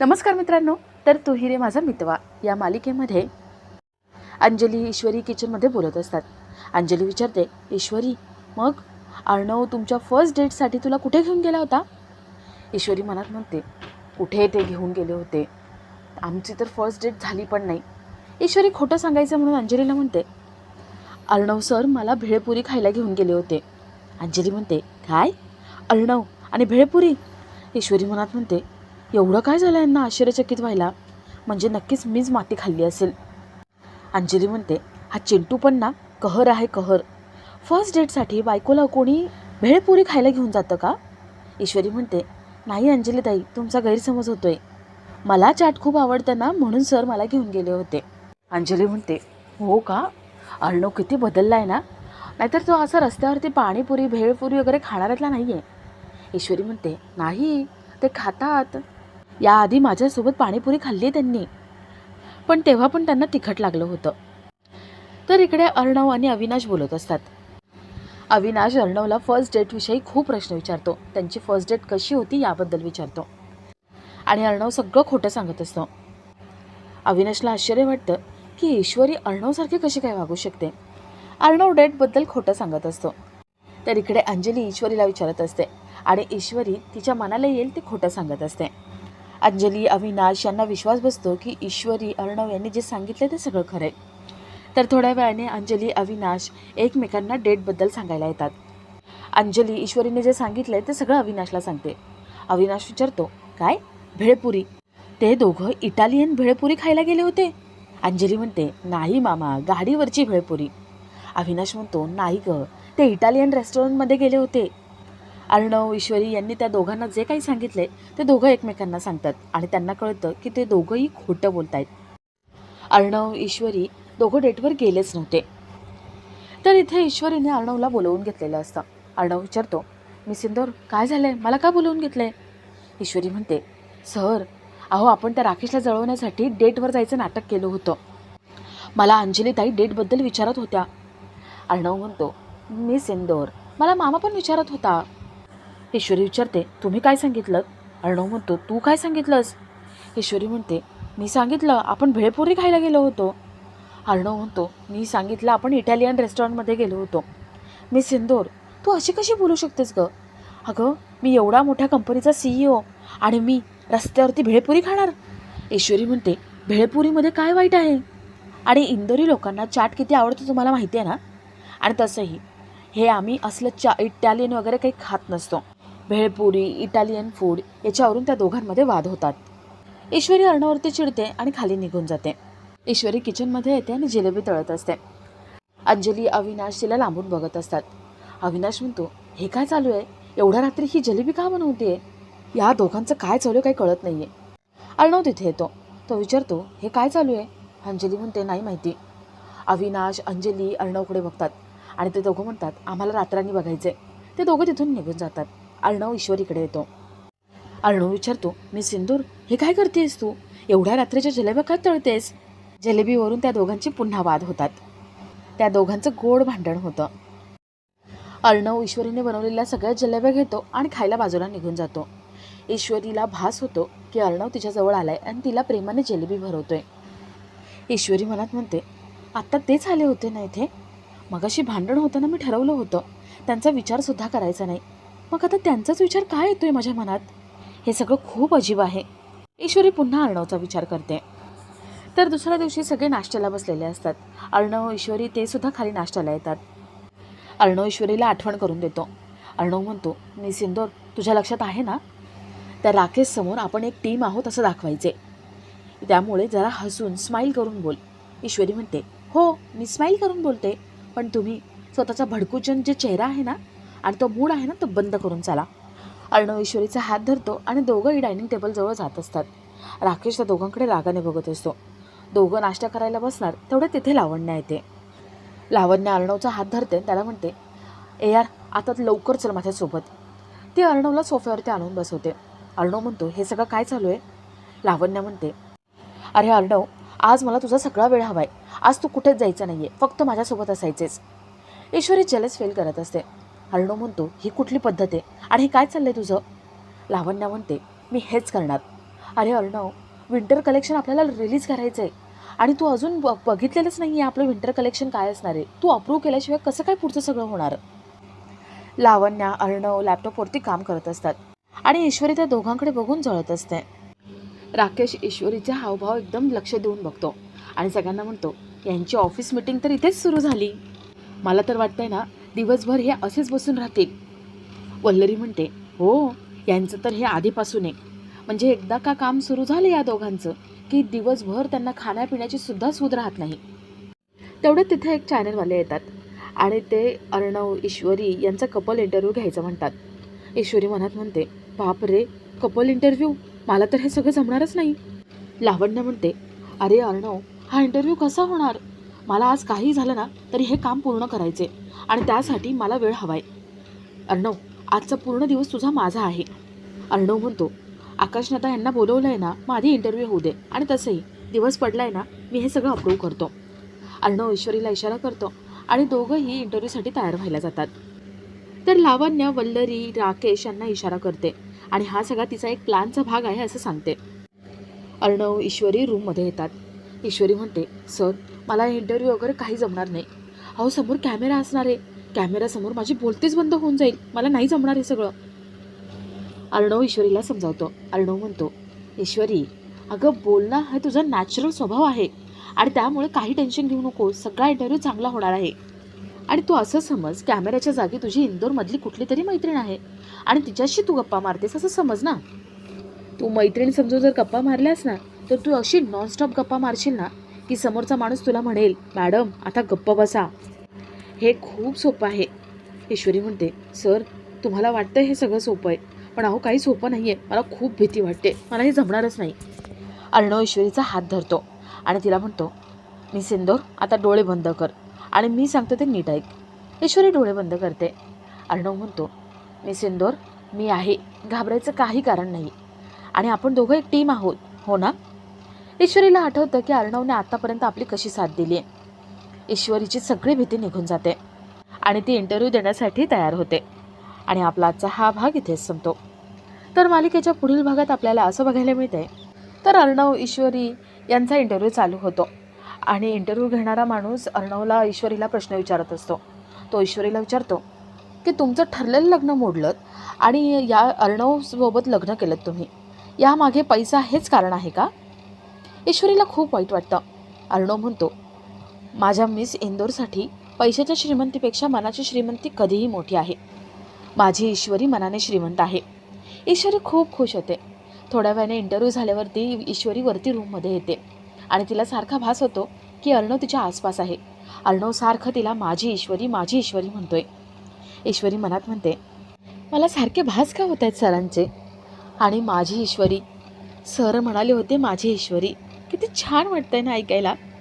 नमस्कार मित्रांनो तर तुही रे माझा मितवा या मालिकेमध्ये अंजली ईश्वरी किचनमध्ये बोलत असतात. अंजली विचारते ईश्वरी मग अर्णव तुमच्या फर्स्ट डेटसाठी तुला कुठे घेऊन गेला होता? ईश्वरी मनात म्हणते कुठे ते घेऊन गेले होते? आमची तर फर्स्ट डेट झाली पण नाही. ईश्वरी खोटं सांगायचं म्हणून अंजलीला म्हणते अर्णव सर मला भेळपुरी खायला घेऊन गेले होते. अंजली म्हणते काय? अर्णव आणि भेळपुरी? ईश्वरी मनात म्हणते एवढं काय झालं यांना आश्चर्यचकित व्हायला? म्हणजे नक्कीच मीच माती खाल्ली असेल. अंजली म्हणते हा चिंटू पण ना कहर आहे कहर. फर्स्ट डेटसाठी बायकोला कोणी भेळपुरी खायला घेऊन जातं का? ईश्वरी म्हणते नाही अंजली ताई तुमचा गैरसमज होतोय. मला चाट खूप आवडतं ना म्हणून सर मला घेऊन गेले होते. अंजली म्हणते हो का? अर्णव किती बदलला आहे ना. नाहीतर तो असं रस्त्यावरती पाणीपुरी भेळपुरी वगैरे खाणाऱ्यातला नाही आहे ईश्वरी म्हणते नाही ते खातात. याआधी माझ्यासोबत पाणीपुरी खाल्ली त्यांनी. पण तेव्हा पण त्यांना तिखट लागलं होतं. तर इकडे अर्णव आणि अविनाश बोलत असतात. अविनाश अर्णवला फर्स्ट डेटविषयी खूप प्रश्न विचारतो. त्यांची फर्स्ट डेट कशी होती याबद्दल विचारतो. आणि अर्णव सगळं खोटं सांगत असतो. अविनाशला आश्चर्य वाटतं की ईश्वरी अर्णवसारखी कशी काय वागू शकते? अर्णव डेटबद्दल खोटं सांगत असतो. तर इकडे अंजली ईश्वरीला विचारत असते आणि ईश्वरी तिच्या मनाला येईल ते खोटं सांगत असते. अंजली अविनाश यांना विश्वास बसतो की ईश्वरी अर्णव यांनी जे सांगितले ते सगळं खरं आहे तर थोड्या वेळाने अंजली अविनाश एकमेकांना डेटबद्दल सांगायला येतात. अंजली ईश्वरीने जे सांगितलंय ते सगळं अविनाशला सांगते. अविनाश विचारतो काय? भेळपुरी? ते दोघं इटालियन भेळपुरी खायला गेले होते? अंजली म्हणते नाही मामा गाडीवरची भेळपुरी. अविनाश म्हणतो नाही ग ते इटालियन रेस्टॉरंटमध्ये गेले होते. अर्णव ईश्वरी यांनी त्या दोघांना जे काही सांगितले ते दोघं एकमेकांना सांगतात आणि त्यांना कळतं की ते दोघंही खोटं बोलत आहेत अर्णव ईश्वरी दोघं डेटवर गेलेच नव्हते. तर इथे ईश्वरीने अर्णवला बोलवून घेतलेलं असतं. अर्णव विचारतो मी सिंदोर काय झालंय? मला का बोलवून घेतलंय? ईश्वरी म्हणते सर अहो आपण त्या राकेशला जळवण्यासाठी डेटवर जायचं नाटक केलं होतं. मला अंजलीताई डेटबद्दल विचारत होत्या. अर्णव म्हणतो मी सिंदोर मला मामा पण विचारत होता. ईश्वरी विचारते तुम्ही काय सांगितलं? अर्णव म्हणतो तू काय सांगितलंस? ईश्वरी म्हणते मी सांगितलं आपण भेळपुरी खायला गेलो होतो. अर्णव म्हणतो मी सांगितलं आपण इटालियन रेस्टॉरंटमध्ये गेलो होतो. मी सिंदोर तू अशी कशी बोलू शकतेस ग? अगं मी एवढा मोठ्या कंपनीचा सीईओ आणि मी रस्त्यावरती भेळपुरी खाणार. ईश्वरी म्हणते भेळपुरीमध्ये काय वाईट आहे? आणि इंदोरी लोकांना चाट किती आवडतो तुम्हाला माहिती आहे ना? आणि तसंही हे आम्ही असलं चा इटालियन वगैरे काही खात नसतो. भेळपुरी इटालियन फूड याच्यावरून त्या दोघांमध्ये वाद होतात. ईश्वरी अर्णावरती चिडते आणि खाली निघून जाते. ईश्वरी किचनमध्ये येते आणि जिलेबी तळत असते. अंजली अविनाश तिला लांबून बघत असतात. अविनाश म्हणतो हे काय चालू आहे? एवढ्या रात्री ही जिलेबी का बनवते या दोघांचं काय चालू आहे काही कळत नाही आहे अर्णव तिथे येतो. तो विचारतो हे काय चालू आहे? अंजली म्हणते नाही माहिती. अविनाश अंजली अर्णवकडे बघतात आणि ते दोघं म्हणतात आम्हाला रात्रांनी बघायचे ते दोघं तिथून निघून जातात. अर्णव ईश्वरीकडे येतो. अर्णव विचारतो मी सिंदूर हे काय करतेस तू? एवढ्या रात्रीच्या जलेब्या का तळतेस? जलेबीवरून त्या दोघांची पुन्हा वाद होतात. त्या दोघांचं गोड भांडण होतं. अर्णव ईश्वरीने बनवलेल्या सगळ्या जलेब्या घेतो आणि खायला बाजूला निघून जातो. ईश्वरीला भास होतो की अर्णव तिच्याजवळ आलाय आणि तिला प्रेमाने जलेबी भरवतोय. ईश्वरी मनात म्हणते आत्ता तेच आले होते ना इथे? मगाशी भांडण होताना मी ठरवलं होतं. त्यांचा विचारसुद्धा करायचा नाही. मग आता त्यांचाच विचार काय येतोय माझ्या मनात? हे सगळं खूप अजीब आहे. ईश्वरी पुन्हा अर्णवचा विचार करते. तर दुसऱ्या दिवशी सगळे नाश्त्याला बसलेले असतात. अर्णव ईश्वरी ते सुद्धा खाली नाश्त्याला येतात. अर्णव ईश्वरीला आठवण करून देतो. अर्णव म्हणतो मी सिंदोर तुझ्या लक्षात आहे ना? त्या राकेश समोर आपण एक टीम आहोत असं दाखवायचे. त्यामुळे जरा हसून स्माईल करून बोल. ईश्वरी म्हणते हो मी स्माईल करून बोलते पण तुम्ही स्वतःचा भडकूचन जे चेहरा आहे ना आणि तो मूड आहे ना तो बंद करून चला. अर्णव ईश्वरीचा हात धरतो आणि दोघंही डायनिंग टेबलजवळ जात असतात. राकेश त्या दोघांकडे रागाने बघत असतो. दोघं नाश्ता करायला बसणार तेवढे तिथे लावण्या येते. लावण्या अर्णवचा हात धरते त्याला म्हणते ए यार आता लवकर चल माझ्यासोबत. ती अर्णवला सोफ्यावरती आणून बसवते. अर्णव म्हणतो हे सगळं काय चालू आहे? लावण्या म्हणते अरे अर्णव आज मला तुझा सगळा वेळ हवा आहे आज तू कुठेच जायचं नाही आहे फक्त माझ्यासोबत असायचेच ईश्वरी जलस फेल करत असते. अर्णव म्हणतो ही कुठली पद्धत आहे? आणि हे काय चाललंय तुझं? लावण्या म्हणते मी हेच करणार. अरे अर्णव विंटर कलेक्शन आपल्याला रिलीज करायचं आहे आणि तू अजून ब बघितलेलंच नाही आहे आपलं विंटर कलेक्शन काय असणार आहे. तू अप्रूव्ह केल्याशिवाय कसं काय पुढचं सगळं होणार? लावण्या अर्णव लॅपटॉपवरती काम करत असतात. आणि ईश्वरी त्या दोघांकडे बघून जळत असते. राकेश ईश्वरीचा हावभाव एकदम लक्ष देऊन बघतो. आणि सगळ्यांना म्हणतो यांची ऑफिस मिटिंग तर इथेच सुरू झाली. मला तर वाटतंय ना दिवसभर हे असेच बसून राहतील वल्लरी म्हणते हो यांचं तर हे आधीपासून आहे. म्हणजे एकदा का काम सुरू झालं या दोघांचं की दिवसभर त्यांना खाण्यापिण्याची सुद्धा सूद राहत नाही. तेवढ्यात तिथे एक चॅनलवाले येतात. आणि ते अर्णव ईश्वरी यांचा कपल इंटरव्ह्यू घ्यायचं म्हणतात. ईश्वरी मनात म्हणते बाप रे कपल इंटरव्ह्यू मला तर हे सगळं जमणारच नाही. लावण्य म्हणते अरे अर्णव हा इंटरव्ह्यू कसा होणार? मला आज काही झालं ना तरी हे काम पूर्ण करायचे आणि त्यासाठी मला वेळ हवाय. अर्णव आजचा पूर्ण दिवस तुझा माझा आहे. अर्णव म्हणतो आकाशनाथा यांना बोलवलं आहे ना मग आधी इंटरव्ह्यू होऊ दे आणि तसंही. दिवस पडलाय ना मी हे सगळं अप्रूव्ह करतो. अर्णव ईश्वरीला इशारा करतो आणि दोघंही इंटरव्ह्यूसाठी तयार व्हायला जातात. तर लावण्य वल्लरी राकेश यांना इशारा करते आणि हा सगळा तिचा एक प्लॅनचा भाग आहे असं सांगते. अर्णव ईश्वरी रूममध्ये येतात. ईश्वरी म्हणते सर मला इंटरव्ह्यू वगैरे काही जमणार नाही. अहो समोर कॅमेरा असणार आहे. कॅमेरासमोर माझी बोलतेच बंद होऊन जाईल. मला नाही जमणार हे सगळं. अर्णव ईश्वरीला समजावतो. अर्णव म्हणतो ईश्वरी अगं बोलणं हा तुझा नॅचरल स्वभाव आहे. आणि त्यामुळे काही टेन्शन घेऊ नको. सगळा इंटरव्ह्यू चांगला होणार आहे. आणि तू असं समज कॅमेऱ्याच्या जागी तुझी इंदोरमधली कुठली तरी मैत्रीण आहे. आणि तिच्याशी तू गप्पा मारतेस असं समज ना. तू मैत्रीण समजून जर गप्पा मारल्यास ना तर तू अशी नॉनस्टॉप गप्पा मारशील ना की समोरचा माणूस तुला म्हणेल मॅडम आता गप्प बसा. हे खूप सोपं आहे. ईश्वरी म्हणते सर तुम्हाला वाटतं हे सगळं सोपं आहे पण अहो काही सोपं नाही आहे मला खूप भीती वाटते. मला हे जमणारच नाही. अर्णव ईश्वरीचा हात धरतो आणि तिला म्हणतो मी सिंदोर आता डोळे बंद कर. आणि मी सांगतो ते नीट ऐक. ईश्वरी डोळे बंद करते. अर्णव म्हणतो मी सिंदोर मी आहे. घाबरायचं काही कारण नाही. आणि आपण दोघं एक टीम आहोत. हो ना? ईश्वरीला आठवतं की अर्णवने आत्तापर्यंत आपली कशी साथ दिली आहे ईश्वरीची सगळी भीती निघून जाते आणि ती इंटरव्ह्यू देण्यासाठी तयार होते. आणि आपला आजचा हा भाग इथेच संपतो. तर मालिकेच्या पुढील भागात आपल्याला असं बघायला मिळतंय तर अर्णव ईश्वरी यांचा इंटरव्ह्यू चालू होतो. आणि इंटरव्ह्यू घेणारा माणूस अर्णवला ईश्वरीला प्रश्न विचारत असतो. तो ईश्वरीला विचारतो की तुमचं ठरलेलं लग्न मोडलं आणि या अर्णवसोबत लग्न केलं तुम्ही. यामागे पैसा हेच कारण आहे का? ईश्वरीला खूप वाईट वाटतं. अर्णव म्हणतो माझ्या मिस इंदोरसाठी पैशाच्या श्रीमंतीपेक्षा मनाची श्रीमंती कधीही मोठी आहे. माझी ईश्वरी मनाने श्रीमंत आहे. ईश्वरी खूप खुश होते. थोड्या वेळाने इंटरव्ह्यू झाल्यावरती ईश्वरी वरती रूममध्ये येते आणि तिला सारखा भास होतो की अर्णव तिच्या आसपास आहे. अर्णव सारखं तिला माझी ईश्वरी माझी ईश्वरी म्हणतोय. ईश्वरी मनात म्हणते मला सारखे भास का होत आहेत सरांचे? आणि माझी ईश्वरी सर म्हणाले होते माझी ईश्वरी किती छान वाटतंय ना ऐकायला.